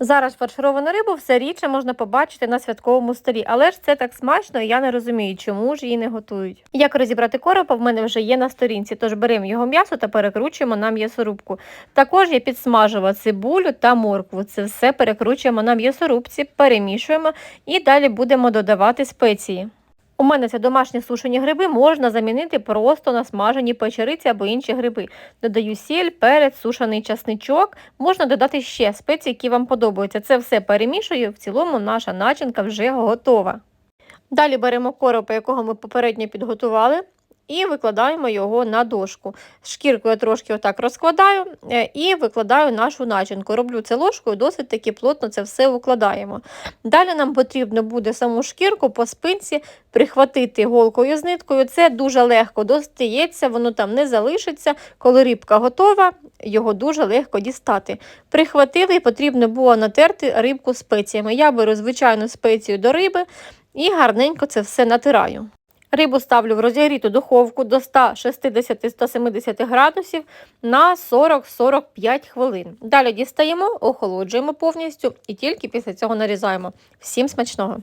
Зараз фаршировану рибу все рідше можна побачити на святковому столі, але ж це так смачно, і я не розумію, чому ж її не готують. Як розібрати коропа в мене вже є на сторінці, тож беремо його м'ясо та перекручуємо на м'ясорубку. Також я підсмажила цибулю та моркву. Це все перекручуємо на м'ясорубці, перемішуємо і далі будемо додавати спеції. У мене це домашні сушені гриби можна замінити просто на смажені печериці або інші гриби. Додаю сіль, перець, сушений часничок. Можна додати ще спеції, які вам подобаються. Це все перемішую. В цілому наша начинка вже готова. Далі беремо коропа, якого ми попередньо підготували, і викладаємо його на дошку. Шкірку я трошки отак розкладаю е, і викладаю нашу начинку. Роблю це ложкою, досить таки плотно це все укладаємо. Далі нам потрібно буде саму шкірку по спинці прихватити голкою з ниткою. Це дуже легко достається, воно там не залишиться. Коли рибка готова, його дуже легко дістати. Прихватили потрібно було натерти рибку спеціями. Я беру звичайну спецію до риби і гарненько це все натираю. Рибу ставлю в розігріту духовку до 160-170 градусів на 40-45 хвилин. Далі дістаємо, охолоджуємо повністю і тільки після цього нарізаємо. Всім смачного!